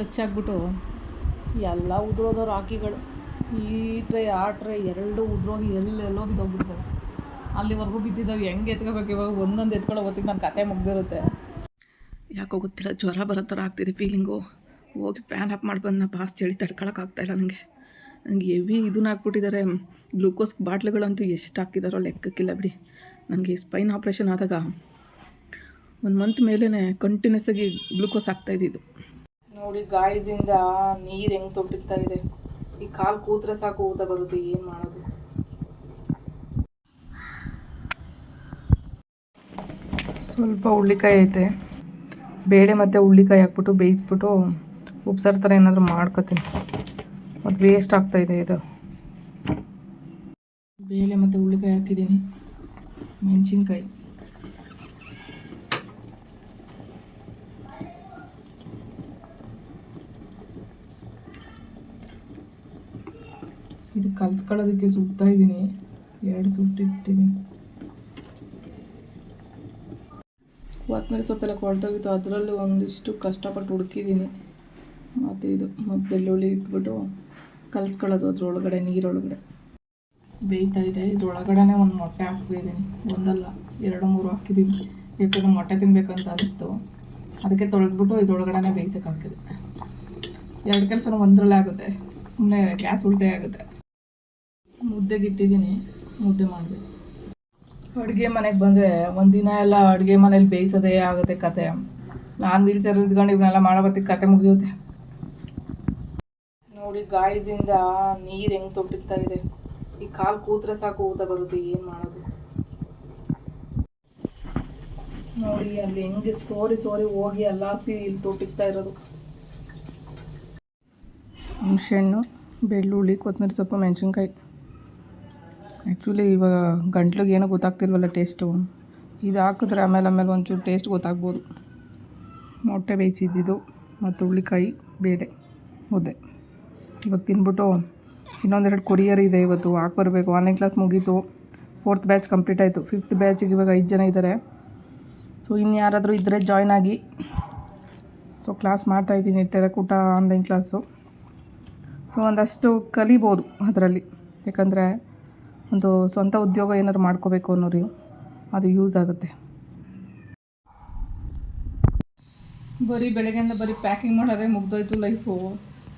Touch ಆಗಿಬಿಟ್ಟು ಎಲ್ಲ ಉದುರೋದೋ ರಾಕಿಗಳು ಈ ಟ್ರೈ, ಆ ಟ್ರೈ ಎರಡು ಉದುರೋಗಿ ಎಲ್ಲೆಲ್ಲೋ ಬಿದ್ದೋಗ್ಬಿಡ್ತವೆ. ಅಲ್ಲಿವರೆಗೂ ಬಿದ್ದಿದ್ದಾವೆ. ಹೆಂಗೆ ಎತ್ಕೋಬೇಕು? ಇವಾಗ ಒಂದೊಂದು ಎತ್ಕೊಳ್ಳೋ ಹೊತ್ತಿಗೆ ನನ್ನ ಕತೆ ಮುಗ್ದಿರುತ್ತೆ. ಯಾಕೋ ಗೊತ್ತಿಲ್ಲ, ಜ್ವರ ಬರೋ ಥರ ಆಗ್ತಿದೆ ಫೀಲಿಂಗು ಹೋಗಿ ಫ್ಯಾನ್ ಅಪ್ ಮಾಡಿ ಬಂದು ಬಾಸ್ ಚಳಿ ತಡ್ಕೊಳಕ್ಕಾಗ್ತಾಯಿಲ್ಲ ನನಗೆ ನನಗೆ ಹೆವಿ ಇದನ್ನ ಹಾಕ್ಬಿಟ್ಟಿದ್ದಾರೆ ಗ್ಲೂಕೋಸ್ ಬಾಟ್ಲುಗಳಂತೂ ಎಷ್ಟು ಹಾಕಿದಾರೋ ಲೆಕ್ಕಕ್ಕಿಲ್ಲ ಬಿಡಿ. ನನಗೆ ಸ್ಪೈನ್ ಆಪ್ರೇಷನ್ ಆದಾಗ ಒಂದು ಮಂತ್ ಮೇಲೇ ಕಂಟಿನ್ಯೂಸ್ ಆಗಿ ಗ್ಲೂಕೋಸ್ ಆಗ್ತಾ ಇದ್ದಿದ್ದು. ನೋಡಿ ಗಾಯದಿಂದ ನೀರು ಹೆಂಗೆ ತೊಟ್ಟಿರ್ತಾ ಇದೆ. ಈ ಕಾಲು ಕೂತ್ರೆ ಸಾಕು, ಊತ ಬರುತ್ತೆ, ಏನು ಮಾಡೋದು? ಸ್ವಲ್ಪ ಹುಳ್ಳಿಕಾಯಿ ಐತೆ. ಬೇಳೆ ಮತ್ತು ಹುಳ್ಳಿಕಾಯಿ ಹಾಕ್ಬಿಟ್ಟು, ಬೇಯಿಸ್ಬಿಟ್ಟು ಉಪ್ಸಾರು ಥರ ಏನಾದರೂ ಮಾಡ್ಕೊತೀನಿ. ಮತ್ತು ವೇಸ್ಟ್ ಆಗ್ತಾಯಿದೆ ಇದು. ಬೇಳೆ ಮತ್ತು ಹುಳ್ಳಿಕಾಯಿ ಹಾಕಿದ್ದೀನಿ. ಮೆಣಸಿನ್ಕಾಯಿ. ಇದು ಕಲ್ಸ್ಕೊಳ್ಳೋದಕ್ಕೆ ಸುಡ್ತಾ ಇದ್ದೀನಿ. ಎರಡು ಸುಟ್ಟಿಟ್ಟಿದ್ದೀನಿ ಕೊತ್ತಂಬರಿ ಸೊಪ್ಪೆಲ್ಲ ಕೊಳ್ತೋಗಿತ್ತು. ಅದರಲ್ಲೂ ಒಂದಿಷ್ಟು ಕಷ್ಟಪಟ್ಟು ಹುಡುಕಿದ್ದೀನಿ. ಮತ್ತು ಇದು ಮತ್ತು ಬೆಳ್ಳುಳ್ಳಿ ಇಟ್ಬಿಟ್ಟು ಕಲ್ಸ್ಕೊಳ್ಳೋದು ಅದರೊಳಗಡೆ, ನೀರೊಳಗಡೆ. ಬೇಯ್ತಾ ಇದೆ. ಇದ್ರೊಳಗಡೆನೇ ಒಂದು ಮೊಟ್ಟೆ ಹಾಕಿದ್ದೀನಿ ಒಂದಲ್ಲ, ಎರಡು ಮೂರು ಹಾಕಿದ್ದೀನಿ. ಯಾಕಂದ್ರೆ ಮೊಟ್ಟೆ ತಿನ್ನಬೇಕಂತ ಅನಿಸ್ತು. ಅದಕ್ಕೆ ತೊಳೆದ್ಬಿಟ್ಟು ಇದ್ರೊಳಗಡೆನೇ ಬೇಯಿಸಕ್ಕೆ ಹಾಕಿದೆ ಎರಡು ಕೆಲಸನೂ ಒಂದರಲ್ಲೇ ಆಗುತ್ತೆ. ಸುಮ್ಮನೆ ಗ್ಯಾಸ್ ಉಳಿತಾಯ ಆಗುತ್ತೆ. ಮುದ್ದೆಗೆ ಇಟ್ಟಿದ್ದೀನಿ ಮುದ್ದೆ ಮಾಡಬೇಕು. ಅಡುಗೆ ಮನೆಗೆ ಬಂದರೆ ಒಂದಿನ ಎಲ್ಲ ಅಡುಗೆ ಮನೇಲಿ ಬೇಯಿಸೋದೇ ಆಗುತ್ತೆ ಕತೆ. ನಾನು ವೀಲ್ ಚೇರ್ ಇದ್ಕೊಂಡು ಇವನ್ನೆಲ್ಲ ಮಾಡೋ ಬತ್ತಿಗೆ ಕತೆ ಮುಗಿಯುತ್ತೆ. ನೋಡಿ ಗಾಯದಿಂದ ನೀರು ಹೆಂಗೆ ತೊಟ್ಟಿರ್ತಾ ಇದೆ. ಈ ಕಾಲು ಕೂತ್ರೆ ಸಾಕು ಊತ ಬರುತ್ತೆ ಏನು ಮಾಡೋದು. ನೋಡಿ ಅಲ್ಲಿ ಹೆಂಗೆ ಸೋರಿ ಸೋರಿ ಹೋಗಿ ಅಲ್ಲಾಸಿ ಇಲ್ಲಿ ತೊಟ್ಟಿರ್ತಾ ಇರೋದು. ಹುಣಸೆಹಣ್ಣು ಬೆಳ್ಳುಳ್ಳಿ ಕೊತ್ತಂಬರಿ ಸೊಪ್ಪು ಮೆಣಸಿನ್ಕಾಯಿ. ಆ್ಯಕ್ಚುಲಿ ಇವಾಗ ಗಂಟ್ಲಿಗೆ ಏನೋ ಗೊತ್ತಾಗ್ತಿಲ್ವಲ್ಲ ಟೇಸ್ಟು. ಇದು ಹಾಕಿದ್ರೆ ಆಮೇಲೆ ಆಮೇಲೆ ಒಂಚೂರು ಟೇಸ್ಟ್ ಗೊತ್ತಾಗ್ಬೋದು. ಮೊಟ್ಟೆ ಬೇಯಿಸಿದ್ದಿದ್ದು ಮತ್ತು ಹುಳಿಕಾಯಿ, ಬೇಳೆ, ಮುದ್ದೆ. ಇವಾಗ ತಿನ್ಬಿಟ್ಟು ಇನ್ನೊಂದೆರಡು ಕೊರಿಯರ್ ಇದೆ ಇವತ್ತು, ಹಾಕಿ ಬರಬೇಕು. ಆನ್ಲೈನ್ ಕ್ಲಾಸ್ ಮುಗೀತು. ಫೋರ್ತ್ ಬ್ಯಾಚ್ ಕಂಪ್ಲೀಟ್ ಆಯಿತು. ಫಿಫ್ತ್ ಬ್ಯಾಚಿಗೆ ಇವಾಗ ಐದು ಜನ ಇದ್ದಾರೆ ಸೊ ಇನ್ನು ಯಾರಾದರೂ ಇದ್ದರೆ ಜಾಯ್ನ್ ಆಗಿ. ಸೊ ಕ್ಲಾಸ್ ಮಾಡ್ತಾಯಿದ್ದೀನಿ ಟೆರಕೂಟ ಆನ್ಲೈನ್ ಕ್ಲಾಸು. ಸೊ ಒಂದಷ್ಟು ಕಲಿಬೋದು ಅದರಲ್ಲಿ. ಯಾಕಂದರೆ ಒಂದು ಸ್ವಂತ ಉದ್ಯೋಗ ಏನಾದ್ರು ಮಾಡ್ಕೋಬೇಕು ಅನ್ನೋರಿಗೆ ಅದು ಯೂಸ್ ಆಗುತ್ತೆ. ಬರೀ ಬೆಳಗ್ಗೆಯಿಂದ ಬರೀ ಪ್ಯಾಕಿಂಗ್ ಮಾಡೋದೇ ಮುಗ್ದೋಯ್ತು ಲೈಫು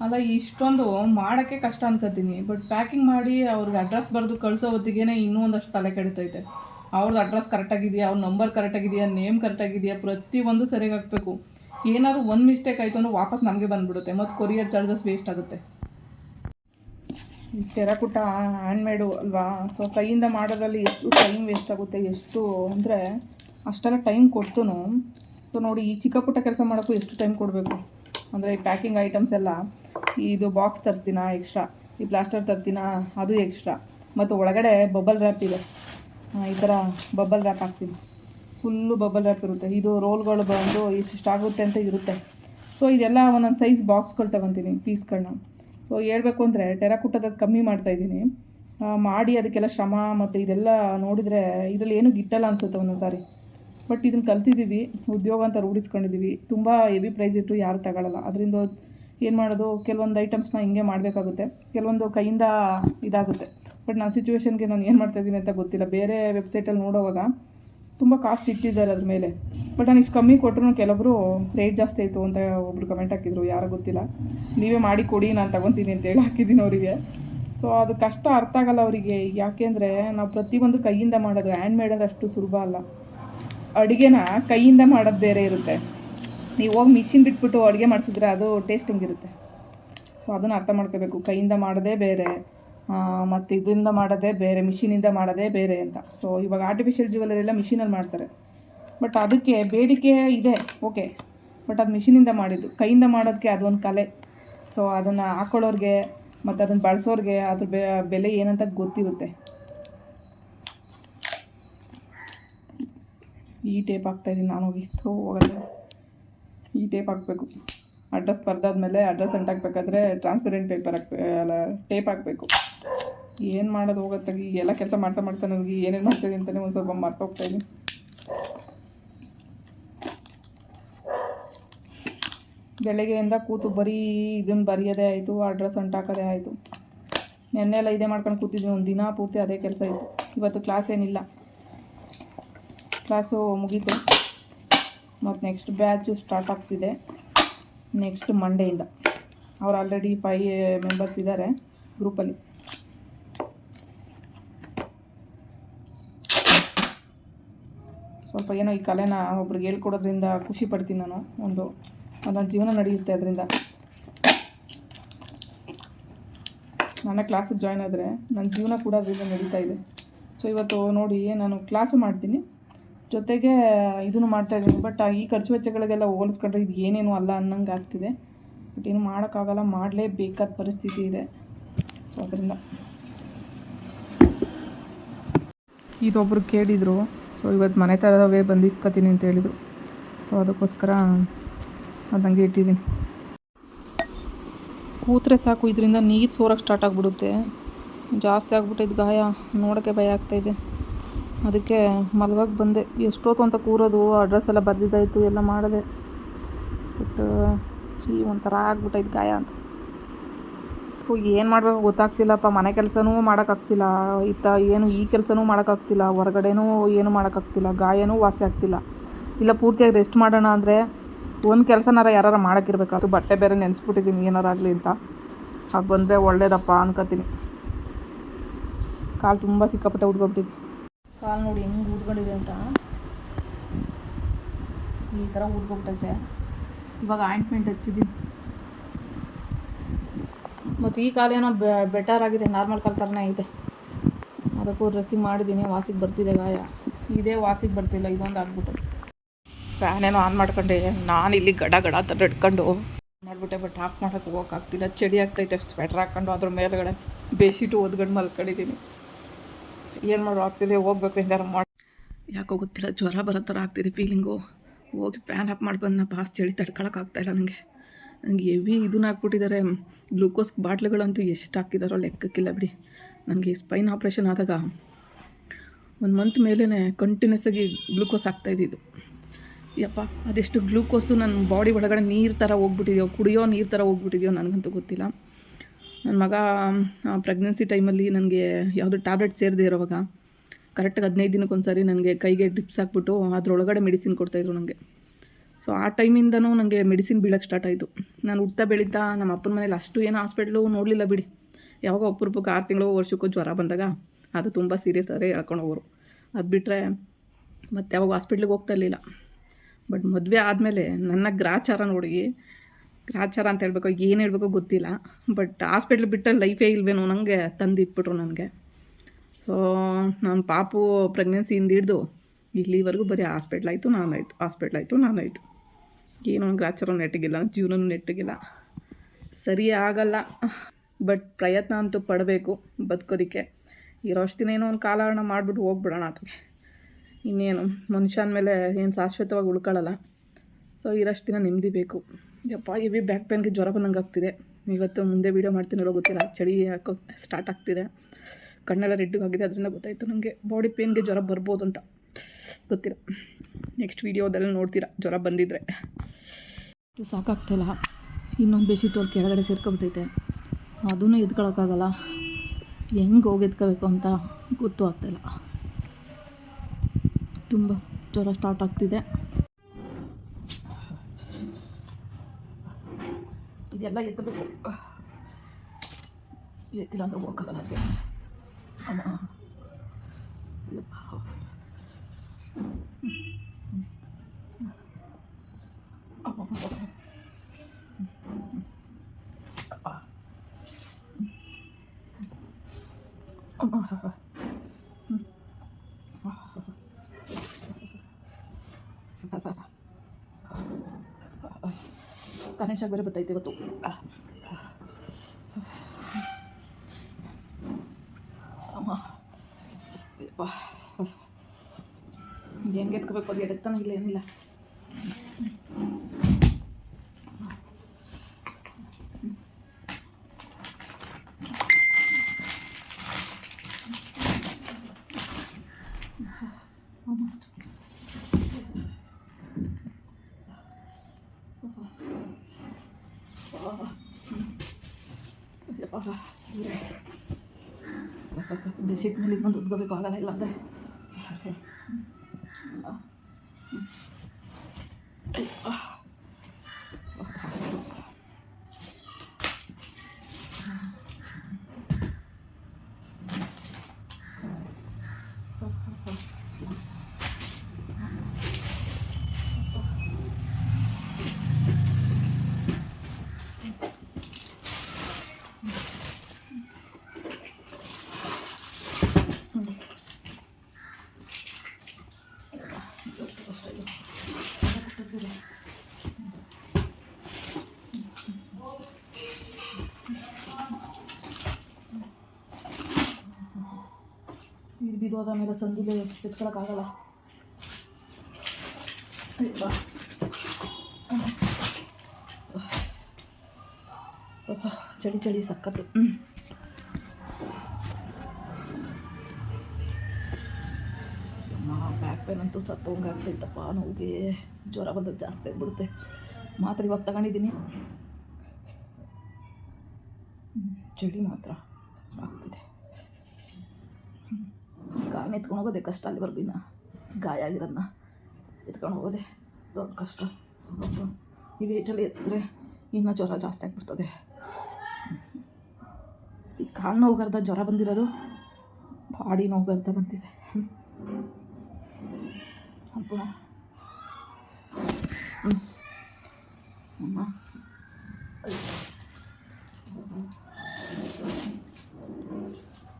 ಅಲ್ಲ, ಇಷ್ಟೊಂದು ಮಾಡೋಕ್ಕೆ ಕಷ್ಟ ಅನ್ಕೋತೀನಿ. ಬಟ್ ಪ್ಯಾಕಿಂಗ್ ಮಾಡಿ ಅವ್ರಿಗೆ ಅಡ್ರೆಸ್ ಬರೆದು ಕಳಿಸೋ ಹೊತ್ತಿಗೆನೇ ಇನ್ನೂ ಒಂದಷ್ಟು ತಲೆ ಕೆಡ್ತೈತೆ. ಅವ್ರದ್ದು ಅಡ್ರೆಸ್ ಕರೆಕ್ಟಾಗಿದೆಯಾ ಅವ್ರ ನಂಬರ್ ಕರೆಕ್ಟಾಗಿದೆಯಾ ನೇಮ್ ಕರೆಕ್ಟಾಗಿದೆಯಾ ಪ್ರತಿಯೊಂದು ಸರಿಯಾಗಿ ಹಾಕಬೇಕು. ಏನಾದ್ರು ಒಂದು ಮಿಸ್ಟೇಕ್ ಆಯಿತು ಅಂದ್ರೆ ವಾಪಸ್ ನಮಗೆ ಬಂದುಬಿಡುತ್ತೆ. ಮತ್ತು ಕೊರಿಯರ್ ಚಾರ್ಜಸ್ ವೇಸ್ಟ್ ಆಗುತ್ತೆ. ಟೆರಕುಟ ಹ್ಯಾಂಡ್ಮೇಡು ಅಲ್ವಾ? ಸೊ ಕೈಯಿಂದ ಮಾಡೋದ್ರಲ್ಲಿ ಎಷ್ಟು ಟೈಮ್ ವೇಸ್ಟ್ ಆಗುತ್ತೆ, ಎಷ್ಟು ಅಂದರೆ ಅಷ್ಟೆಲ್ಲ ಟೈಮ್ ಕೊಟ್ಟು ಸೊ ನೋಡಿ, ಈ ಚಿಕ್ಕ ಪುಟ್ಟ ಕೆಲಸ ಮಾಡೋಕ್ಕೂ ಎಷ್ಟು ಟೈಮ್ ಕೊಡಬೇಕು? ಅಂದರೆ ಈ ಪ್ಯಾಕಿಂಗ್ ಐಟಮ್ಸ್ ಎಲ್ಲ, ಇದು ಬಾಕ್ಸ್ ತರ್ತೀನಾ ಎಕ್ಸ್ಟ್ರಾ ಈ ಪ್ಲಾಸ್ಟರ್ ತರ್ತೀನಾ ಅದು ಎಕ್ಸ್ಟ್ರಾ ಮತ್ತು ಒಳಗಡೆ ಬಬಲ್ ರ್ಯಾಪ್ ಇದೆ. ಈ ಥರ ಬಬಲ್ ರ್ಯಾಪ್ ಹಾಕ್ತೀನಿ. ಫುಲ್ಲು ಬಬಲ್ ರ್ಯಾಪ್ ಇರುತ್ತೆ. ಇದು ರೋಲ್ಗಳು ಬಂದು ಇಷ್ಟಿಷ್ಟಾಗುತ್ತೆ ಅಂತ ಇರುತ್ತೆ. ಸೊ ಇದೆಲ್ಲ ಒಂದೊಂದು ಸೈಜ್ ಬಾಕ್ಸ್ಗಳು ತಗೊತೀನಿ ಪೀಸ್ಗಳನ್ನ ಸೊ ಹೇಳಬೇಕು ಅಂದರೆ ಟೆರಾಕುಟ್ಟದ ಕಮ್ಮಿ ಮಾಡ್ತಾ ಇದ್ದೀನಿ. ಮಾಡಿ ಅದಕ್ಕೆಲ್ಲ ಶ್ರಮ ಮತ್ತು ಇದೆಲ್ಲ ನೋಡಿದರೆ ಇದರಲ್ಲಿ ಏನೂ ಗಿಟ್ಟಲ್ಲ ಅನಿಸುತ್ತೆ ಒಂದೊಂದು ಸಾರಿ ಬಟ್ ಇದನ್ನು ಕಲ್ತಿದ್ದೀವಿ ಉದ್ಯೋಗ ಅಂತ ರೂಢಿಸ್ಕೊಂಡಿದ್ದೀವಿ ತುಂಬ ಹೆವಿ ಪ್ರೈಸ್ ಇಟ್ಟು ಯಾರು ತಗೊಳ್ಳಲ್ಲ ಅದರಿಂದ ಏನು ಮಾಡೋದು, ಕೆಲವೊಂದು ಐಟಮ್ಸ್ನ ಹಿಂಗೆ ಮಾಡಬೇಕಾಗುತ್ತೆ. ಕೆಲವೊಂದು ಕೈಯಿಂದ ಇದಾಗುತ್ತೆ. ಬಟ್ ನನ್ನ ಸಿಚುವೇಶನ್ಗೆ ನಾನು ಏನು ಮಾಡ್ತಾಯಿದ್ದೀನಿ ಅಂತ ಗೊತ್ತಿಲ್ಲ. ಬೇರೆ ವೆಬ್ಸೈಟಲ್ಲಿ ನೋಡೋವಾಗ ತುಂಬ ಕಾಸ್ಟ್ ಇಟ್ಟಿದ್ದಾರೆ ಅದ್ರ ಮೇಲೆ. ಬಟ್ ನಾನು ಇಷ್ಟು ಕಮ್ಮಿ ಕೊಟ್ಟರು ಕೆಲವರು ರೇಟ್ ಜಾಸ್ತಿ ಆಯಿತು ಅಂತ ಒಬ್ರು ಕಮೆಂಟ್ ಹಾಕಿದ್ರು, ಯಾರು ಗೊತ್ತಿಲ್ಲ. ನೀವೇ ಮಾಡಿ ಕೊಡಿ, ನಾನು ತಗೊತೀನಿ ಅಂತೇಳಿ ಹಾಕಿದ್ದೀನಿ ಅವರಿಗೆ. ಸೊ ಅದು ಕಷ್ಟ ಅರ್ಥ ಆಗಲ್ಲ ಅವರಿಗೆ. ಯಾಕೆಂದರೆ ನಾವು ಪ್ರತಿಯೊಂದು ಕೈಯಿಂದ ಮಾಡೋದು ಹ್ಯಾಂಡ್ ಮೇಡ್ ಅಷ್ಟು ಸುಲಭ ಅಲ್ಲ. ಅಡುಗೆನ ಕೈಯಿಂದ ಮಾಡೋದು ಬೇರೆ ಇರುತ್ತೆ. ನೀವು ಹೋಗಿ ಮಿಷಿನ್ ಬಿಟ್ಬಿಟ್ಟು ಅಡುಗೆ ಮಾಡಿಸಿದ್ರೆ ಅದು ಟೇಸ್ಟ್ ಹೆಂಗಿರುತ್ತೆ. ಸೊ ಅದನ್ನು ಅರ್ಥ ಮಾಡ್ಕೋಬೇಕು. ಕೈಯಿಂದ ಮಾಡೋದೇ ಬೇರೆ. ಮತ್ತು ಇದರಿಂದ ಮಾಡೋದೇ ಬೇರೆ ಮಿಷಿನಿಂದ ಮಾಡೋದೇ ಬೇರೆ ಅಂತ. ಸೊ ಇವಾಗ ಆರ್ಟಿಫಿಷಿಯಲ್ ಜ್ಯುವೆಲರಿ ಎಲ್ಲ ಮಿಷಿನಲ್ಲಿ ಮಾಡ್ತಾರೆ. ಬಟ್ ಅದಕ್ಕೆ ಬೇಡಿಕೆ ಇದೆ ಓಕೆ ಬಟ್ ಅದು ಮಿಷಿನಿಂದ ಮಾಡಿದ್ದು. ಕೈಯಿಂದ ಮಾಡೋದಕ್ಕೆ ಅದೊಂದು ಕಲೆ. ಸೊ ಅದನ್ನು ಹಾಕೊಳ್ಳೋರಿಗೆ ಮತ್ತು ಅದನ್ನು ಬಳಸೋರಿಗೆ ಅದ್ರ ಬೆಲೆ ಏನಂತ ಗೊತ್ತಿರುತ್ತೆ. ಈ ಟೇಪ್ ಹಾಕ್ತಾಯಿದ್ದೀನಿ ನಾನು ಹೋಗಿ. ಥೋ ಹೋಗಲ್ಲ ಈ ಟೇಪ್ ಹಾಕಬೇಕು. ಅಡ್ರೆಸ್ ಬರ್ದಾದ್ಮೇಲೆ ಅಡ್ರೆಸ್ ಅಂಟಾಕ್ಬೇಕಾದ್ರೆ ಟ್ರಾನ್ಸ್ಪರೆಂಟ್ ಪೇಪರ್ ಹಾಕ್ಬೇಕು ಅಲ್ಲ ಟೇಪ್ ಹಾಕಬೇಕು. ಏನು ಮಾಡೋದು ಹೋಗತ್ತಾಗಿ ಎಲ್ಲ ಕೆಲಸ ಮಾಡ್ತಾ ಮಾಡ್ತಾ ನನಗೆ ಏನೇನು ಮಾಡ್ತೀನಿ ಅಂತಲೇ ಒಂದು ಸ್ವಲ್ಪ ಮರ್ತೋಗ್ತಾಯಿದ್ದೀನಿ ಬೆಳಗ್ಗೆಯಿಂದ ಕೂತು ಬರೀ ಇದನ್ನು ಬರೆಯೋದೇ ಆಯಿತು, ಅಡ್ರೆಸ್ ಅಂಟಾಕೋದೇ ಆಯಿತು. ನೆನ್ನೆ ಎಲ್ಲ ಇದೇ ಮಾಡ್ಕೊಂಡು ಕೂತಿದ್ವಿ, ಒಂದು ದಿನ ಪೂರ್ತಿ ಅದೇ ಕೆಲಸ ಇತ್ತು. ಇವತ್ತು ಕ್ಲಾಸ್ ಏನಿಲ್ಲ. ಕ್ಲಾಸು ಮುಗೀತು. ಮತ್ತು ನೆಕ್ಸ್ಟ್ ಬ್ಯಾಚು ಸ್ಟಾರ್ಟ್ ಆಗ್ತಿದೆ. ನೆಕ್ಸ್ಟ್ ಮಂಡೆಯಿಂದ ಅವ್ರು ಆಲ್ರೆಡಿ ಫೈ ಮೆಂಬರ್ಸ್ ಇದ್ದಾರೆ ಗ್ರೂಪಲ್ಲಿ ಸ್ವಲ್ಪ ಏನೋ ಈ ಕಲೆನ ಒಬ್ರಿಗೆ ಹೇಳ್ಕೊಡೋದ್ರಿಂದ ಖುಷಿ ಪಡ್ತೀನಿ ನಾನು, ಒಂದು ನನ್ನ ಜೀವನ ನಡೆಯುತ್ತೆ ಅದರಿಂದ. ನನ್ನ ಕ್ಲಾಸಿಗೆ ಜಾಯ್ನ್ ಆದರೆ ನನ್ನ ಜೀವನ ಕೂಡ ಅದರಿಂದ ನಡೀತಾ ಇದೆ. ಸೊ ಇವತ್ತು ನೋಡಿ ನಾನು ಕ್ಲಾಸು ಮಾಡ್ತೀನಿ. ಜೊತೆಗೆ ಇದನ್ನು ಮಾಡ್ತಾಯಿದ್ದೀನಿ ಬಟ್ ಈ ಖರ್ಚು ವೆಚ್ಚಗಳಿಗೆಲ್ಲ ಹೋಲಿಸ್ಕೊಂಡ್ರೆ ಇದು ಏನೇನು ಅಲ್ಲ ಅನ್ನಂಗೆ ಆಗ್ತಿದೆ. ಬಟ್ ಏನು ಮಾಡೋಕ್ಕಾಗಲ್ಲ, ಮಾಡಲೇಬೇಕಾದ ಪರಿಸ್ಥಿತಿ ಇದೆ. ಸೊ ಅದರಿಂದ. ಇದೊಬ್ಬರು ಕೇಳಿದರು ಸೊ ಇವತ್ತು ಮನೆ ಥರವೇ ಬಂದಿಸ್ಕೊತೀನಿ ಅಂತ ಹೇಳಿದರು. ಸೊ ಅದಕ್ಕೋಸ್ಕರ ಅದಂಗೆ ಇಟ್ಟಿದ್ದೀನಿ. ಕೂತ್ರೆ ಸಾಕು, ಇದರಿಂದ ನೀರು ಸೋರಕ್ಕೆ ಸ್ಟಾರ್ಟ್ ಆಗಿಬಿಡುತ್ತೆ. ಜಾಸ್ತಿ ಆಗಿಬಿಟ್ಟಿದ್ದು ಗಾಯ, ನೋಡೋಕ್ಕೆ ಭಯ ಆಗ್ತಾಯಿದೆ ಅದಕ್ಕೆ ಮಲಗೋಕ್ಕೆ ಬಂದೆ. ಎಷ್ಟೊತ್ತು ಅಂತ ಕೂರೋದು ಅಡ್ರೆಸ್ ಎಲ್ಲ ಬರೆದಿದ್ದಾಯಿತು, ಎಲ್ಲ ಮಾಡಿದೆ. ಬಟ್ ಚೀ ಒಂಥರ ಆಗ್ಬಿಟ್ಟೈತೆ ಗಾಯ ಅಂತ. ಏನು ಮಾಡಬೇಕು ಗೊತ್ತಾಗ್ತಿಲ್ಲಪ್ಪ. ಮನೆ ಕೆಲಸನೂ ಮಾಡೋಕ್ಕಾಗ್ತಿಲ್ಲ. ಇತ್ತ ಏನು ಈ ಕೆಲಸನೂ ಮಾಡೋಕ್ಕಾಗ್ತಿಲ್ಲ. ಹೊರಗಡೆನೂ ಏನು ಮಾಡೋಕ್ಕಾಗ್ತಿಲ್ಲ. ಗಾಯನೂ ವಾಸಿ ಆಗ್ತಿಲ್ಲ. ಇಲ್ಲ, ಪೂರ್ತಿಯಾಗಿ ರೆಸ್ಟ್ ಮಾಡೋಣ ಅಂದರೆ ಒಂದು ಕೆಲಸನಾರ ಯಾರು ಮಾಡೋಕ್ಕಿರ್ಬೇಕಾದ್ರು ಬಟ್ಟೆ ಬೇರೆ ನೆನೆಸ್ಬಿಟ್ಟಿದ್ದೀನಿ ಏನಾರಾಗಲಿ ಅಂತ. ಅದು ಬಂದರೆ ಒಳ್ಳೇದಪ್ಪ ಅನ್ಕೋತೀನಿ ಕಾಲು ತುಂಬ ಸಿಕ್ಕಾಪಟ್ಟೆ ಉದ್ಕೊಬಿಟ್ಟಿದೆ. ಕಾಲು ನೋಡಿ ಹೆಂಗೆ ಉದ್ಕೊಂಡಿದೆ ಅಂತ. ಈ ಥರ ಉದ್ಕೊಬಿಟ್ಟೈತೆ. ಇವಾಗ ಆಯಿಂಟ್ಮೆಂಟ್ ಹಚ್ಚಿದ್ದೀನಿ. ಮತ್ತು ಈ ಕಾಲ ಏನೋ ಬೆಟರ್ ಆಗಿದೆ, ನಾರ್ಮಲ್ ಕಾಲು ಥರನೇ ಇದೆ. ಅದಕ್ಕೂ ಡ್ರೆಸ್ಸಿಂಗ್ ಮಾಡಿದ್ದೀನಿ ವಾಸಿಗೆ ಬರ್ತಿದೆ ಗಾಯ. ಇದೇ ವಾಸಿಗೆ ಬರ್ತಿಲ್ಲ, ಇದೊಂದು ಆಗ್ಬಿಟ್ಟು. ಫ್ಯಾನ್ ಏನೋ ಆನ್ ಮಾಡ್ಕೊಂಡೆ, ನಾನು ಇಲ್ಲಿ ಗಡ ಗಡ ಥರ ಇಟ್ಕೊಂಡು ಮಾಡ್ಬಿಟ್ಟೆ ಬಟ್ ಆಫ್ ಮಾಡೋಕೆ ಹೋಗೋಕ್ಕಾಗ್ತಿಲ್ಲ ಚಳಿ ಆಗ್ತೈತೆ ಸ್ವೆಟ್ರ್ ಹಾಕ್ಕೊಂಡು ಅದ್ರ ಮೇಲುಗಡೆ ಬೇಸಿಟ್ಟು ಓದ್ಕೊಂಡು ಮಲ್ಕೊಂಡಿದ್ದೀನಿ ಏನು ಮಾಡೋ ಆಗ್ತಿದೆ, ಹೋಗ್ಬೇಕು ಏನಾರು ಮಾಡಿ ಯಾಕೋ ಗೊತ್ತಿಲ್ಲ, ಜ್ವರ ಬರೋ ಥರ ಆಗ್ತಿದೆ ಫೀಲಿಂಗು ಹೋಗಿ ಫ್ಯಾನ್ ಆಫ್ ಮಾಡಿ ಬಂದು ನಾ ಬಾಸ್ ಚಳಿ ತಡ್ಕೊಳಕ್ಕಾಗ್ತಾಯಿಲ್ಲ ನನಗೆ ನನಗೆ ಹೆವಿ ಇದನ್ನ ಹಾಕ್ಬಿಟ್ಟಿದ್ದಾರೆ ಗ್ಲೂಕೋಸ್ ಬಾಟ್ಲುಗಳಂತೂ ಎಷ್ಟು ಹಾಕಿದಾರೋ ಲೆಕ್ಕಕ್ಕಿಲ್ಲ ಬಿಡಿ. ನನಗೆ ಸ್ಪೈನ್ ಆಪ್ರೇಷನ್ ಆದಾಗ ಒಂದು ಮಂತ್ ಮೇಲೇ ಕಂಟಿನ್ಯೂಸ್ ಆಗಿ ಗ್ಲೂಕೋಸ್ ಆಗ್ತಾಯಿದ್ದಿದ್ದು ಯಪ್ಪ, ಅದೆಷ್ಟು ಗ್ಲೂಕೋಸು ನನ್ನ ಬಾಡಿ ಒಳಗಡೆ ನೀರು ಥರ ಹೋಗ್ಬಿಟ್ಟಿದ್ಯೋ, ಕುಡಿಯೋ ನೀರು ಥರ ಹೋಗ್ಬಿಟ್ಟಿದೆಯೋ ನನಗಂತೂ ಗೊತ್ತಿಲ್ಲ. ನನ್ನ ಮಗ ಪ್ರೆಗ್ನೆನ್ಸಿ ಟೈಮಲ್ಲಿ ನನಗೆ ಯಾವುದು ಟ್ಯಾಬ್ಲೆಟ್ ಸೇರದೇ ಇರೋವಾಗ ಕರೆಕ್ಟಾಗಿ ಹದಿನೈದು ದಿನಕ್ಕೊಂದು ಸಾರಿ ನನಗೆ ಕೈಗೆ ಡ್ರಿಪ್ಸ್ ಹಾಕ್ಬಿಟ್ಟು ಅದರೊಳಗಡೆ ಮೆಡಿಸಿನ್ ಕೊಡ್ತಾಯಿದ್ರು ನನಗೆ ಸೊ ಆ ಟೈಮಿಂದನೂ ನನಗೆ ಮೆಡಿಸಿನ್ ಬೀಳಕ್ಕೆ ಸ್ಟಾರ್ಟ್ ಆಯಿತು. ನಾನು ಹುಡ್ತಾ ಬೆಳೀತಾ ನಮ್ಮ ಅಪ್ಪನ ಮನೇಲಿ ಅಷ್ಟು ಏನು ಹಾಸ್ಪಿಟ್ಲು ನೋಡಲಿಲ್ಲ ಬಿಡಿ. ಯಾವಾಗ ಅಪರೂಪಕ್ಕೆ ಆರು ತಿಂಗಳು ವರ್ಷಕ್ಕೂ ಜ್ವರ ಬಂದಾಗ ಅದು ತುಂಬ ಸೀರಿಯಸ್ ಆದರೆ ಹೇಳ್ಕೊಂಡು ಹೋಗೋರು. ಅದು ಬಿಟ್ಟರೆ ಮತ್ತೆ ಯಾವಾಗ ಹಾಸ್ಪಿಟ್ಲಿಗೆ ಹೋಗ್ತಾ ಇರಲಿಲ್ಲ. ಬಟ್ ಮದುವೆ ಆದಮೇಲೆ ನನ್ನ ಗ್ರಾಚಾರ ನೋಡಿ, ಗ್ರಾಚಾರ ಅಂತ ಹೇಳಬೇಕು, ಏನು ಹೇಳಬೇಕು ಗೊತ್ತಿಲ್ಲ. ಬಟ್ ಹಾಸ್ಪಿಟ್ಲ್ ಬಿಟ್ಟರೆ ಲೈಫೇ ಇಲ್ವೇನೋ ನನಗೆ ತಂದಿಟ್ಬಿಟ್ರು ನನಗೆ. ಸೊ ನಾನು ಪಾಪು ಪ್ರೆಗ್ನೆನ್ಸಿಯಿಂದ ಹಿಡಿದು ಇಲ್ಲಿವರೆಗೂ ಬರೀ ಹಾಸ್ಪಿಟ್ಲ್ ಆಯಿತು, ನಾನಾಯಿತು ಆಯಿತು, ನಾನಾಯಿತು. ಏನೋ ಗ್ರಾಚಾರ ನೆಟ್ಟಿಗಿಲ್ಲ, ಜೀವನನೂ ನೆಟ್ಟಿಗಿಲ್ಲ. ಸರಿ ಆಗಲ್ಲ. ಬಟ್ ಪ್ರಯತ್ನ ಅಂತೂ ಪಡಬೇಕು ಬದುಕೋದಕ್ಕೆ. ಇರೋಷ್ಟು ದಿನ ಏನೋ ಒಂದು ಕಾಲಹರಣ ಮಾಡಿಬಿಟ್ಟು ಹೋಗ್ಬಿಡೋಣ ಅದಕ್ಕೆ ಇನ್ನೇನು, ಮನುಷ್ಯನ ಮೇಲೆ ಏನು ಶಾಶ್ವತವಾಗಿ ಉಳ್ಕೊಳ್ಳಲ್ಲ. ಸೊ ಇರೋಷ್ಟು ದಿನ ನೆಮ್ಮದಿ ಬೇಕು. ಯಪ್ಪ ಇವಿ ಬ್ಯಾಕ್ ಪೇನ್ಗೆ ಜ್ವರ ಬಂದಂಗೆ ಆಗ್ತಿದೆ. ಇವತ್ತು ಮುಂದೆ ವೀಡಿಯೋ ಮಾಡ್ತೀನೋ ಗೊತ್ತಿಲ್ಲ. ಚಳಿ ಹಾಕೋ ಸ್ಟಾರ್ಟ್ ಆಗ್ತಿದೆ. ಕಣ್ಣೆಲ್ಲ ರೆಡ್ಡಿಗಾಗಿದೆ ಅದರಿಂದ ಗೊತ್ತಾಯಿತು ನಮಗೆ. ಬಾಡಿ ಪೇನ್ಗೆ ಜ್ವರ ಬರ್ಬೋದು ಅಂತ ಗೊತ್ತಿಲ್ಲ. ನೆಕ್ಸ್ಟ್ ವೀಡಿಯೋದಲ್ಲಿ ನೋಡ್ತೀರಾ. ಜ್ವರ ಬಂದಿದ್ರೆ. ಇದು ಸಾಕಾಗ್ತಿಲ್ಲ ಇನ್ನೊಂದು ಬೆಡ್ಶೀಟ್ ಅವ್ರು ಕೆಳಗಡೆ ಸೇರ್ಕೊಬಿಟ್ಟೈತೆ ಅದೂ ಎದ್ಕೊಳಕ್ಕಾಗಲ್ಲ ಹೆಂಗೆ ಹೋಗಿ ಎತ್ಕೋಬೇಕು ಅಂತ ಗೊತ್ತು ಆಗ್ತಾಯಿಲ್ಲ ತುಂಬ ಜ್ವರ ಸ್ಟಾರ್ಟ್ ಆಗ್ತಿದೆ. ಇದೆಲ್ಲ ಎತ್ತಬೇಕು ಎತ್ತಿಲ್ಲ ಅಂದ್ರೆ ನನಗೆ ಅಮ್ಮ ಯಪ್ಪ. ಅಮ್ಮ. ಅಮ್ಮ. ಕರೆಂಟ್ ಶಾಕ್ ಬೇರೆ ಬರ್ತೈತೆ ಇವತ್ತು. ಅಮ್ಮ. ಹೆಂಗೆ ಎತ್ಕೋಬೇಕು? ಅದು ಇಲ್ಲ ಏನಿಲ್ಲ. ಬೆಡ್ಶೀಟ್ ಮೇಲೆ ಇನ್ನೊಂದು ಉದ್ಕೋಬೇಕು ಆಗಲ್ಲ ಇಲ್ಲ ಅಂದರೆ ಇದು ಬಿದ್ದೋದ ಮೇಲೆ ಸಂದಿಲೆ ಎತ್ಕೊಳಕ್ಕಾಗಲ್ಲ ಚಳಿ ಚಳಿ, ಸಕ್ಕತ್ತು. ಬ್ಯಾಕ್ ಪೇನ್ ಅಂತೂ ಸತ್ತೋಂಗೆ ಆಗ್ತೈತಪ್ಪ, ನೋವಿಗೆ ಜ್ವರ ಬಂದದ್ದು ಜಾಸ್ತಿ ಆಗ್ಬಿಡುತ್ತೆ. ಮಾತ್ರ ಇವಾಗ ತಗೊಂಡಿದ್ದೀನಿ ಚಳಿ ಮಾತ್ರ ಆಗ್ತಿದೆ. ಕಾರಣ ಎತ್ಕೊಂಡು ಹೋಗೋದೆ ಕಷ್ಟ ಅಲ್ಲಿವರೆಗೂ ಇನ್ನು. ಗಾಯ ಆಗಿರೋದನ್ನ ಎತ್ಕೊಂಡು ಹೋಗೋದೆ ದೊಡ್ಡ ಕಷ್ಟ. ಈ ವೇಟಲ್ಲಿ ಎತ್ತಿದ್ರೆ ಇನ್ನೂ ಜ್ವರ ಜಾಸ್ತಿ ಆಗಿಬಿಡ್ತದೆ. ಈ ಕಾಲು ನೋವುಗರ್ಧ ಜ್ವರ ಬಂದಿರೋದು ಬಾಡಿ ನೋವು ಬಂದಿದೆ. ಅಪ್ಪ ಅಮ್ಮ.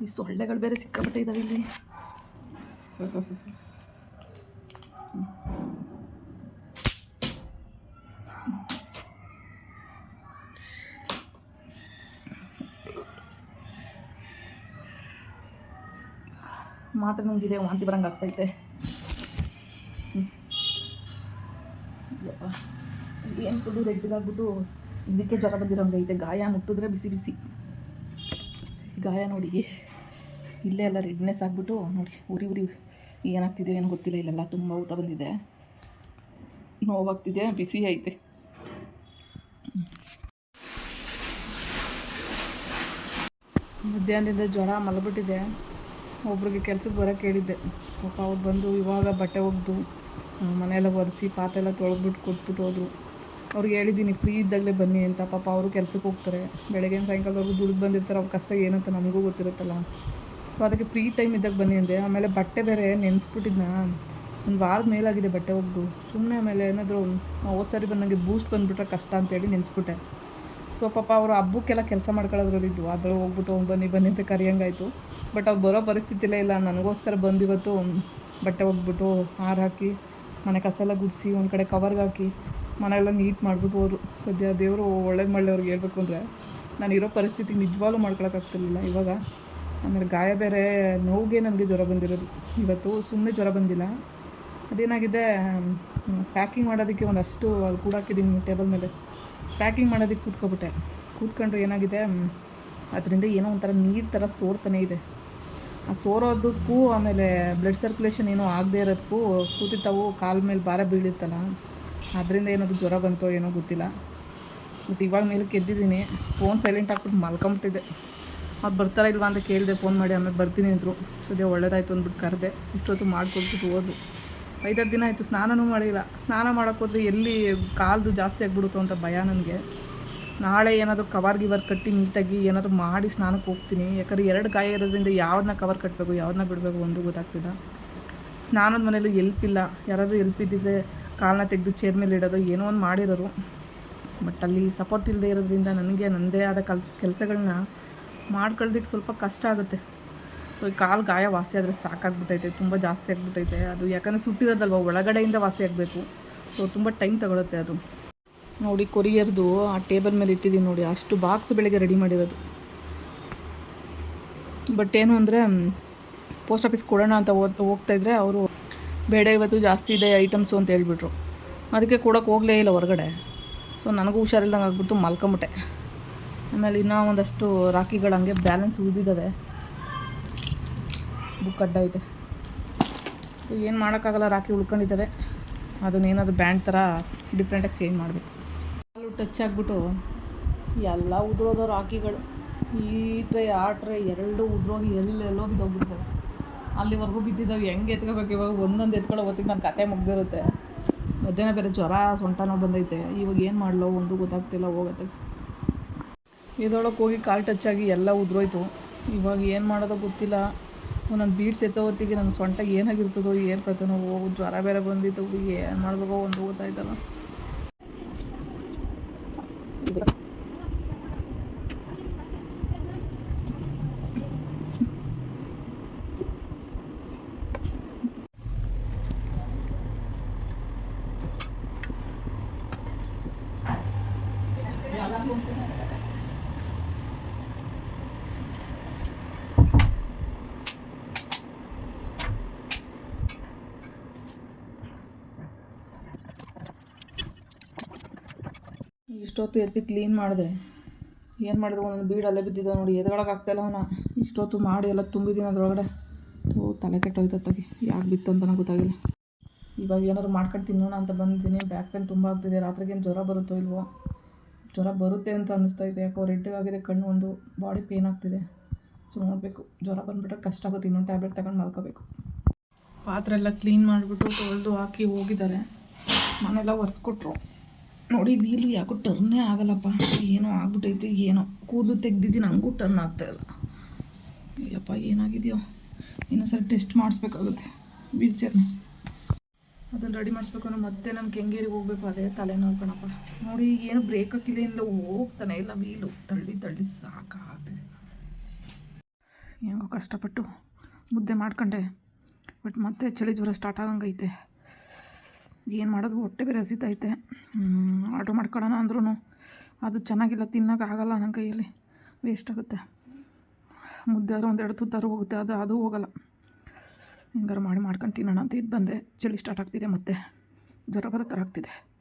ಈ ಸೊಳ್ಳೆಗಳು ಬೇರೆ ಸಿಕ್ಕಾಪಟ್ಟೆ ಇದ್ದಾವೆ ಇಲ್ಲಿ. ಮಾತ್ರೆ ನುಂಗಿದೆ, ವಾಂತಿ ಬರಂಗೆ ಆಗ್ತೈತೆ. ಏನು ರೆಡ್ ಆಗ್ಬಿಟ್ಟು ಇದಕ್ಕೆ ಜ್ವರ ಬಂದಿರೋಂಗೈತೆ. ಗಾಯ ಮುಟ್ಟಿದ್ರೆ ಬಿಸಿ ಬಿಸಿ. ಗಾಯ ನೋಡಿ. ಇಲ್ಲೇ ಎಲ್ಲ ರೆಡ್ನೆಸ್ ಆಗಿಬಿಟ್ಟು ನೋಡಿ ಉರಿ ಉರಿ ಏನಾಗ್ತಿದೆ ಏನು ಗೊತ್ತಿಲ್ಲ, ಇಲ್ಲೆಲ್ಲ ತುಂಬ ಊತ ಬಂದಿದೆ. ನೋವಾಗ್ತಿದೆ, ಬಿಸಿ ಐತೆ. ಮಧ್ಯಾಹ್ನದಿಂದ ಜ್ವರ ಮಲಗಿಬಿಟ್ಟಿದೆ ಒಬ್ರಿಗೆ ಕೆಲ್ಸಕ್ಕೆ ಬರೋಕ್ಕೆ ಹೇಳಿದ್ದೆ. ಪಾಪ ಅವ್ರು ಬಂದು ಇವಾಗ ಬಟ್ಟೆ ಒಗೆದು ಮನೆಯೆಲ್ಲ ಒರೆಸಿ, ಪಾತ್ರೆ ಎಲ್ಲ ತೊಳೆದ್ಬಿಟ್ಟು ಕೊಟ್ಬಿಟ್ಟು ಹೋದರು. ಅವ್ರಿಗೆ ಹೇಳಿದ್ದೀನಿ, ಫ್ರೀ ಇದ್ದಾಗಲೇ ಬನ್ನಿ ಅಂತ. ಪಾಪ ಅವರು ಕೆಲ್ಸಕ್ಕೆ ಹೋಗ್ತಾರೆ. ಬೆಳಗ್ಗೆ ಸಾಯಂಕಾಲದವರೆಗೂ ದುಡ್ಡು ಬಂದಿರ್ತಾರೆ. ಅವ್ರ ಕಷ್ಟ ಏನಂತ ನಮಗೂ ಗೊತ್ತಿರುತ್ತಲ್ಲ. ಸೊ ಅದಕ್ಕೆ ಫ್ರೀ ಟೈಮ್ ಇದ್ದಾಗ ಬನ್ನಿ ಅಂದೆ. ಆಮೇಲೆ ಬಟ್ಟೆ ಬೇರೆ ನೆನೆಸ್ಬಿಟ್ಟಿದ್ನ? ಒಂದು ವಾರದ ಮೇಲಾಗಿದೆ ಬಟ್ಟೆ ಒಗ್ದು. ಸುಮ್ಮನೆ ಆಮೇಲೆ ಏನಾದರೂ ಹೋದ ಸಾರಿ ಬಂದಂಗೆ ಬೂಸ್ಟ್ ಬಂದುಬಿಟ್ರೆ ಕಷ್ಟ ಅಂತೇಳಿ ನೆನೆಸ್ಬಿಟ್ಟೆ. ಸೊ ಪಾಪ ಅವರು ಹಬ್ಬಕ್ಕೆಲ್ಲ ಕೆಲಸ ಮಾಡ್ಕೊಳ್ಳೋದ್ರಲ್ಲಿದ್ದು ಅದ್ರಲ್ಲಿ ಹೋಗ್ಬಿಟ್ಟು ಹೋಗಿ ಬನ್ನಿ ಬನ್ನಿ ಅಂತ ಕರೆಯಂಗಾಯಿತು. ಬಟ್ ಅವ್ರು ಬರೋ ಪರಿಸ್ಥಿತಿಲೇ ಇಲ್ಲ. ನನಗೋಸ್ಕರ ಬಂದಿವತ್ತು ಬಟ್ಟೆ ಒಗ್ಬಿಟ್ಟು ಹಾರ ಹಾಕಿ, ಮನೆ ಕಸ ಎಲ್ಲ ಗುಡಿಸಿ, ಒಂದು ಕಡೆ ಕವರ್ಗೆ ಹಾಕಿ, ಮನೆಯೆಲ್ಲ ನೀಟ್ ಮಾಡಿಬಿಟ್ಟು ಹೋದರು. ಸದ್ಯ ದೇವರು ಒಳ್ಳೇದು ಮಾಡಲಿ ಅವ್ರಿಗೆ ಹೇಳ್ಬೇಕು ಅಂದರೆ. ನಾನು ಇರೋ ಪರಿಸ್ಥಿತಿ ನಿಜವಾಗ್ಲೂ ಮಾಡ್ಕೊಳಕ್ಕಾಗ್ತಿರ್ಲಿಲ್ಲ ಇವಾಗ. ಆಮೇಲೆ ಗಾಯ ಬೇರೆ ನೋವಿಗೆ ನನಗೆ ಜ್ವರ ಬಂದಿರೋದು. ಇವತ್ತು ಸುಮ್ಮನೆ ಜ್ವರ ಬಂದಿಲ್ಲ. ಅದೇನಾಗಿದೆ ಪ್ಯಾಕಿಂಗ್ ಮಾಡೋದಕ್ಕೆ ಒಂದಷ್ಟು ಅಲ್ಲಿ ಕೂಡಾಕಿದ್ದೀನಿ ಟೇಬಲ್ ಮೇಲೆ. ಪ್ಯಾಕಿಂಗ್ ಮಾಡೋದಕ್ಕೆ ಕೂತ್ಕೊಬಿಟ್ಟೆ. ಕೂತ್ಕೊಂಡ್ರೆ ಏನಾಗಿದೆ ಅದರಿಂದ ಏನೋ ಒಂಥರ ನೀರು ಥರ ಸೋರ್ತಾನೆ ಇದೆ. ಆ ಸೋರೋದಕ್ಕೂ ಆಮೇಲೆ ಬ್ಲಡ್ ಸರ್ಕ್ಯುಲೇಷನ್ ಏನೋ ಆಗದೆ ಇರೋದಕ್ಕೂ ಕೂತಿರ್ತಾವು, ಕಾಲ್ ಮೇಲೆ ಭಾರ ಬೀಳಿತ್ತಲ್ಲ, ಅದರಿಂದ ಏನಾದರೂ ಜ್ವರ ಬಂತೋ ಏನೋ ಗೊತ್ತಿಲ್ಲ. ಬಟ್ ಇವಾಗ ಮೇಲಕ್ಕೆ ಎದ್ದಿದ್ದೀನಿ ಫೋನ್ ಸೈಲೆಂಟ್ ಹಾಕ್ಬಿಟ್ಟು ಮಲ್ಕೊಂಬಿಟ್ಟಿದ್ದೆ. ಅವ್ರು ಬರ್ತಾರ ಇಲ್ವಾ ಅಂತ ಕೇಳಿದೆ ಫೋನ್ ಮಾಡಿ, ಆಮೇಲೆ ಬರ್ತೀನಿ ಅಂದರು. ಸದ್ಯ ಒಳ್ಳೇದಾಯ್ತು ಅಂದ್ಬಿಟ್ಟು ಕರೆದೆ. ಇಷ್ಟೊತ್ತು ಮಾಡಿಕೊಟ್ಬಿಟ್ಟು ಹೋದ್ರು ಐದಾರು ದಿನ ಆಯಿತು, ಸ್ನಾನನೂ ಮಾಡಿಲ್ಲ. ಸ್ನಾನ ಮಾಡೋಕ್ಕೆ ಹೋದ್ರೆ ಎಲ್ಲಿ ಕಾಲ್ದು ಜಾಸ್ತಿ ಆಗಿಬಿಡುತ್ತೋ ಅಂತ ಭಯ ನನಗೆ. ನಾಳೆ ಏನಾದರೂ ಕವರ್ ಗಿವರ್ ಕಟ್ಟಿ ನೀಟಾಗಿ ಏನಾದರೂ ಮಾಡಿ ಸ್ನಾನಕ್ಕೆ ಹೋಗ್ತೀನಿ. ಯಾಕಂದ್ರೆ ಎರಡು ಗಾಯ ಇರೋದ್ರಿಂದ ಯಾವ್ದನ್ನ ಕವರ್ ಕಟ್ಟಬೇಕು ಯಾವ್ದನ್ನ ಬಿಡಬೇಕು ಒಂದು ಗೊತ್ತಾಗ್ತಿಲ್ಲ. ಸ್ನಾನದ ಮನೇಲಿ ಎಲ್ಪಿಲ್ಲ ಯಾರಾದರೂ ಎಲ್ಪ್ ಇದ್ದಿದ್ರೆ ಕಾಲನ್ನ ತೆಗೆದು ಚೇರ್ ಮೇಲೆ ಇಡೋದು, ಏನೋ ಒಂದು ಮಾಡಿರೋರು. ಬಟ್ ಅಲ್ಲಿ ಸಪೋರ್ಟ್ ಇಲ್ಲದೆ ಇರೋದ್ರಿಂದ ನನಗೆ ನನ್ನದೇ ಆದ ಕಲ್ ಕೆಲಸಗಳನ್ನ ಮಾಡ್ಕೊಳ್ಳೋದಕ್ಕೆ ಸ್ವಲ್ಪ ಕಷ್ಟ ಆಗುತ್ತೆ. ಸೊ ಈ ಕಾಲು ಗಾಯ ವಾಸಿ ಆದರೆ ಸಾಕಾಗ್ಬಿಟ್ಟೈತೆ, ತುಂಬ ಜಾಸ್ತಿ ಆಗಿಬಿಟ್ಟೈತೆ. ಅದು ಯಾಕಂದರೆ ಸುಟ್ಟಿರೋದಲ್ವ, ಒಳಗಡೆಯಿಂದ ವಾಸಿ ಆಗಬೇಕು. ಸೊ ತುಂಬ ಟೈಮ್ ತಗೊಳುತ್ತೆ ಅದು. ನೋಡಿ, ಕೊರಿಯರ್ದು ಆ ಟೇಬಲ್ ಮೇಲೆ ಇಟ್ಟಿದ್ದೀನಿ ನೋಡಿ, ಅಷ್ಟು ಬಾಕ್ಸ್ ಬೆಳಗ್ಗೆ ರೆಡಿ ಮಾಡಿರೋದು. ಬಟ್ ಏನು ಅಂದರೆ, ಪೋಸ್ಟ್ ಆಫೀಸ್ ಕೊಡೋಣ ಅಂತ ಓದ್ ಹೋಗ್ತಾಯಿದ್ರೆ ಅವರು, ಬೇಡ, ಇವತ್ತು ಜಾಸ್ತಿ ಇದೆ ಐಟಮ್ಸು ಅಂತ ಹೇಳ್ಬಿಟ್ರು. ಅದಕ್ಕೆ ಕೊಡೋಕೆ ಹೋಗಲೇ ಇಲ್ಲ ಹೊರಗಡೆ. ಸೊ ನನಗೂ ಹುಷಾರಿಲ್ದಂಗೆ ಆಗ್ಬಿಟ್ಟು ಮಲ್ಕೊಂಬಿಟ್ಟೆ. ಆಮೇಲೆ ಇನ್ನೂ ಒಂದಷ್ಟು ರಾಕಿಗಳು ಹಂಗೆ ಬ್ಯಾಲೆನ್ಸ್ ಉಳಿದಿದ್ದಾವೆ ಬುಕ್ ಅಡ್ಡ ಐತೆ. ಸೊ ಏನು ಮಾಡೋಕ್ಕಾಗಲ್ಲ ರಾಕಿ ಉಳ್ಕೊಂಡಿದ್ದಾವೆ ಅದನ್ನೇನಾದರೂ ಬ್ಯಾಂಡ್ ಥರ ಡಿಫ್ರೆಂಟಾಗಿ ಚೇಂಜ್ ಮಾಡಬೇಕು. ಕಾಲು ಟಚ್ ಆಗಿಬಿಟ್ಟು ಎಲ್ಲ ಉದುರೋದು ರಾಕಿಗಳು ಈ ಟ್ರೈ ಆ ಟ್ರೈ ಎರಡು ಉದುರೋಗಿ ಎಲ್ಲೆಲ್ಲೋ ಬಿದ್ದೋಗ್ಬಿಡ್ತವೆ. ಅಲ್ಲಿವರೆಗೂ ಬಿದ್ದಿದ್ದಾವೆ ಹೆಂಗೆ ಎತ್ಕೋಬೇಕು? ಇವಾಗ ಒಂದೊಂದು ಎತ್ಕೊಳ್ಳೋ ಹೊತ್ತಿಗೆ ನಾನು ಕತೆ ಮುಗ್ದಿರುತ್ತೆ. ಮಧ್ಯಾಹ್ನ ಬೇರೆ ಜ್ವರ, ಸೊಂಟ ನೋವು ಬಂದೈತೆ. ಇವಾಗ ಏನು ಮಾಡಲೋ ಒಂದು ಗೊತ್ತಾಗ್ತಿಲ್ಲ ಹೋಗತ್ತೆ ಇದರೊಳಗೆ ಹೋಗಿ ಕಾಲು ಟಚ್ ಆಗಿ ಎಲ್ಲ ಉದುರೋಯ್ತು. ಇವಾಗ ಏನು ಮಾಡೋದೋ ಗೊತ್ತಿಲ್ಲ. ನನ್ನ ಬೀಡ್ಸ್ ಎತ್ತೋ ಹೊತ್ತಿಗೆ ನನ್ನ ಸೊಂಟ ಏನಾಗಿರ್ತದೋ, ಏನು ಕಥೆನೋ ಹೋಗು ಜ್ವರ ಬೇರೆ ಬಂದಿತ್ತು. ಏನು ಮಾಡಬೇಕೋ ಒಂದು ಗೊತ್ತಾಯ್ತಲ್ಲ. ಇಷ್ಟೊತ್ತು ಎತ್ತಿ ಕ್ಲೀನ್ ಮಾಡಿದೆ. ಏನು ಮಾಡಿದೆ ಒಂದೊಂದು ಬೀಡು ಅಲ್ಲೇ ಬಿದ್ದಿದ್ದಾವೆ ನೋಡಿ ಎದ್ಗೊಳಕ್ಕೆ ಆಗ್ತಾಯಿಲ್ಲ ಅವನ. ಇಷ್ಟೊತ್ತು ಮಾಡಿ ಎಲ್ಲ ತುಂಬಿದ್ದೀನಿ ಅದರೊಳಗಡೆ. ತೋ ತಲೆ ಕೆಟ್ಟೋಯ್ತತ್ತಾಗಿ ಯಾಕೆ ಬಿತ್ತು ಅಂತ ನಂಗೆ ಗೊತ್ತಾಗಿಲ್ಲ. ಇವಾಗ ಏನಾದ್ರು ಮಾಡ್ಕೊಂಡು ತಿನ್ನೋಣ ಅಂತ ಬಂದಿದ್ದೀನಿ. ಬ್ಯಾಕ್ ಪೇನ್ ತುಂಬ ಆಗ್ತಿದೆ. ರಾತ್ರಿಗೇನು ಜ್ವರ ಬರುತ್ತೋ ಇಲ್ವೋ? ಜ್ವರ ಬರುತ್ತೆ ಅಂತ ಅನ್ನಿಸ್ತಾ ಇದೆ. ಯಾಕೋ ರೆಡ್ ಆಗಿದೆ ಕಣ್ಣು, ಒಂದು ಬಾಡಿ ಪೇನ್ ಆಗ್ತಿದೆ. ಸೊ, ನೋಡಬೇಕು. ಜ್ವರ ಬಂದುಬಿಟ್ರೆ ಕಷ್ಟ ಆಗುತ್ತೆ. ಇನ್ನೊಂದು ಟ್ಯಾಬ್ಲೆಟ್ ತಗೊಂಡು ಮಲ್ಕೋಬೇಕು. ಪಾತ್ರೆ ಎಲ್ಲ ಕ್ಲೀನ್ ಮಾಡಿಬಿಟ್ಟು ತೊಳೆದು ಹಾಕಿ ಹೋಗಿದ್ದಾರೆ. ಮನೆಲ್ಲ ಒರೆಸ್ಕೊಟ್ರು. ನೋಡಿ ವೀಲು ಯಾಕೋ ಟರ್ನೇ ಆಗಲ್ಲಪ್ಪ. ಏನೋ ಆಗ್ಬಿಟ್ಟೈತೆ, ಏನೋ. ಕೂದಲು ತೆಗ್ದಿದ್ದೀನಿ ನನಗೂ ಟರ್ನ್ ಆಗ್ತಾ ಇಲ್ಲ. ಇಲ್ಲಪ್ಪ, ಏನಾಗಿದೆಯೋ. ಇನ್ನೊಂದ್ಸರಿ ಟೆಸ್ಟ್ ಮಾಡಿಸ್ಬೇಕಾಗುತ್ತೆ. ವೀಲ್ ಚೇರ್ನ ಅದನ್ನು ರೆಡಿ ಮಾಡಿಸ್ಬೇಕು ಅಂದ್ರೆ ಮತ್ತೆ ನಾನು ಕೆಂಗೇರಿಗೆ ಹೋಗ್ಬೇಕು, ಅದೇ ತಲೆನೋವು ಕಣಪ್ಪ. ನೋಡಿ, ಏನು ಬ್ರೇಕ್ ಹಾಕಿಲ್ಲ ಇಲ್ಲ ಹೋಗ್ತಾನೆ ಇಲ್ಲ ವೀಲು ತಳ್ಳಿ ತಳ್ಳಿ, ಸಾಕಾಗ್ತಿದೆ. ಹೆಂಗೋ ಕಷ್ಟಪಟ್ಟು ಮುದ್ದೆ ಮಾಡ್ಕೊಂಡೆ. ಬಟ್ ಮತ್ತೆ ಚಳಿ ಜ್ವರ ಸ್ಟಾರ್ಟ್ ಆಗಂಗೈತೆ. ಏನು ಮಾಡೋದು? ಹೊಟ್ಟೆ ಬೇರೆ ಹಸಿತೈತೆ. ಆರ್ಡ್ರ್ ಮಾಡ್ಕೊಳ್ಳೋಣ ಅಂದ್ರೂ ಅದು ಚೆನ್ನಾಗಿಲ್ಲ ತಿನ್ನೋಕ್ಕಾಗಲ್ಲ ನನ್ನ ಕೈಯಲ್ಲಿ. ವೇಸ್ಟ್ ಆಗುತ್ತೆ. ಮುದ್ದೆ ಆದರೂ ಒಂದೆರಡು ತುತ್ತಾರು ಹೋಗುತ್ತೆ, ಅದು ಅದು ಹೋಗಲ್ಲ. ಹಿಂಗಾರು ಮಾಡಿ ಮಾಡ್ಕೊಂಡು ತಿನ್ನೋಣ ಅಂತ ಇದು ಬಂದೆ. ಚಳಿ ಸ್ಟಾರ್ಟ್ ಆಗ್ತಿದೆ ಮತ್ತೆ. ಜ್ವರ ಬರೋ ಥರ ಆಗ್ತಿದೆ.